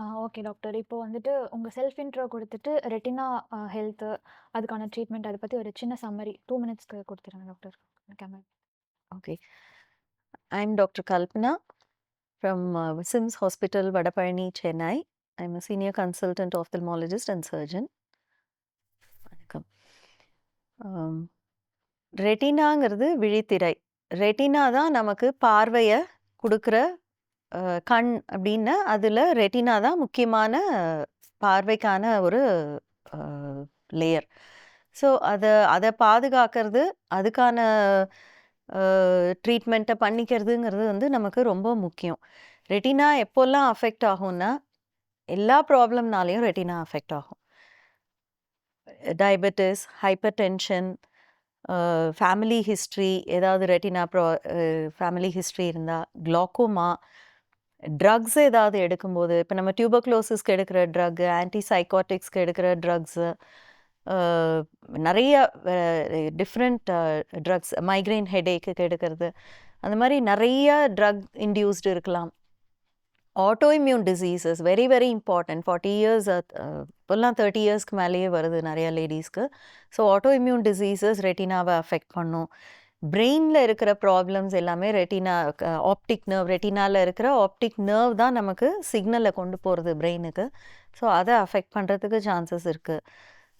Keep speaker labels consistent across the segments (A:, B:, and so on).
A: ஆ okay doctor. இப்போ வந்துட்டு உங்க செல்ஃப் இன்ட்ரோ குடுத்துட்டு ரெட்டினா அ ஹெல்த்து, அதுக்கான ட்ரீட்மெண்ட் அத பத்தி ஒரு சின்ன சம்மரி 2 மினிட்ஸ்க்கு குடுத்துருங்க doctor. Okay
B: Okay. I'm Dr. Kalpana from uh, SIMS Hospital, Vadapalani, Chennai. I'm a senior consultant ophthalmologist and surgeon. வணக்கம். ஆம், ரெட்டினாங்கிறது விழித்திரை. ரெட்டினா தான் நமக்கு பார்வையை கொடுக்குற கண் அப்படின்னா அதில் ரெட்டினா தான் முக்கியமான பார்வைக்கான ஒரு லேயர். ஸோ அதை அதை பாதுகாக்கிறது அதுக்கான ட்ரீட்மெண்ட்டை பண்ணிக்கிறதுங்கிறது வந்து நமக்கு ரொம்ப முக்கியம். ரெட்டினா எப்போல்லாம் அஃபெக்ட் ஆகும்னா எல்லா ப்ராப்ளம்னாலையும் ரெட்டினா அஃபெக்ட் ஆகும். Diabetes, hypertension, family history ஏதாவது ரெட்டினா ப்ரா ஃபேமிலி ஹிஸ்ட்ரி இருந்தால், க்ளாக்கோமா ட்ரக்ஸ் ஏதாவது எடுக்கும்போது இப்போ நம்ம டியூபர்குலோசிஸ்க்கு எடுக்கிற ட்ரக், ஆன்டி சைக்காட்டிக்ஸ்க்கு எடுக்கிற ட்ரக்ஸு நிறைய டிஃப்ரெண்ட் ட்ரக்ஸ் மைக்ரைன் ஹெடேக்குக்கு எடுக்கிறது. அந்த மாதிரி நிறைய ட்ரக் இன்டியூஸ்டு இருக்கலாம். Autoimmune diseases very very important forty years இப்போல்லாம் தேர்ட்டி இயர்ஸ்க்கு மேலேயே வருது நிறையா லேடிஸ்க்கு ஸோ ஆட்டோ இம்யூன் டிசீசஸ் ரெட்டினாவை அஃபெக்ட் பண்ணும். பிரெயினில் இருக்கிற ப்ராப்ளம்ஸ் எல்லாமே ரெட்டினா ஆப்டிக் நர்வ் ரெட்டினாவில் இருக்கிற ஆப்டிக் நர்வ் தான் நமக்கு சிக்னலை கொண்டு போகிறது பிரெயினுக்கு ஸோ அதை அஃபெக்ட் பண்ணுறதுக்கு சான்சஸ் இருக்குது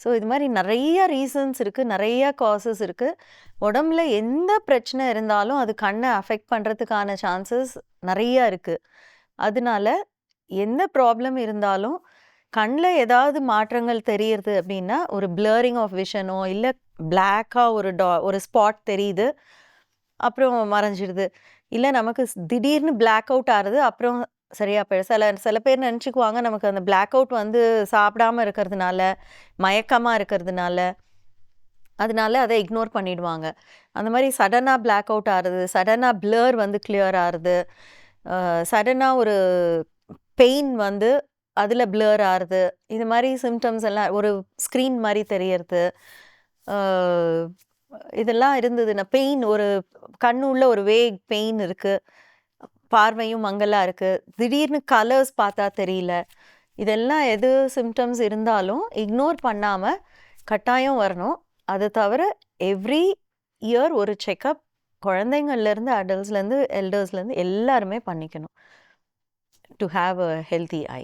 B: ஸோ இது மாதிரி நிறைய ரீசன்ஸ் இருக்குது நிறைய காசஸ் இருக்குது உடம்புல எந்த பிரச்சனை இருந்தாலும் அது கண்ணை அஃபெக்ட் பண்ணுறதுக்கான சான்சஸ் நிறையா இருக்குது அதனால எந்த ப்ராப்ளம் இருந்தாலும் கண்ணில் ஏதாவது மாற்றங்கள் தெரியுது அப்படின்னா ஒரு பிளரிங் ஆஃப் விஷனோ இல்லை பிளாக்காக ஒரு டா ஒரு ஸ்பாட் தெரியுது. அப்புறம் மறைஞ்சிடுது இல்லை நமக்கு திடீர்னு பிளாக் அவுட் ஆகுது அப்புறம் சரியா போயிடும். சில சில பேர் நினச்சிக்குவாங்க நமக்கு அந்த பிளாக் அவுட் வந்து சாப்பிடாம இருக்கிறதுனால மயக்கமாக இருக்கிறதுனால அதனால அதை இக்னோர் பண்ணிடுவாங்க. அந்த மாதிரி சடனாக பிளாக் அவுட் ஆகுறது சடனாக பிளர் வந்து கிளியர் ஆகுது சடனாக ஒரு பெயின் வந்து அதில் பிளர் ஆகுது இது மாதிரி சிம்டம்ஸ் எல்லாம் ஒரு ஸ்க்ரீன் மாதிரி தெரியறது இதெல்லாம் இருந்ததுன்னா பெயின் ஒரு கண்ணு உள்ள ஒரு வேக் பெயின் இருக்குது பார்வையும் மங்கலாக இருக்குது திடீர்னு கலர்ஸ் பார்த்தா தெரியல. இதெல்லாம் எது சிம்டம்ஸ் இருந்தாலும் இக்னோர் பண்ணாமல் கட்டாயம் வரணும். அது தவிர எவ்ரி இயர் ஒரு செக்கப் குழந்தைங்கள்லேருந்து அடல்ட்ஸ்லேருந்து எல்டர்ஸ்லேருந்து எல்லாருமே பண்ணிக்கணும். To have a healthy eye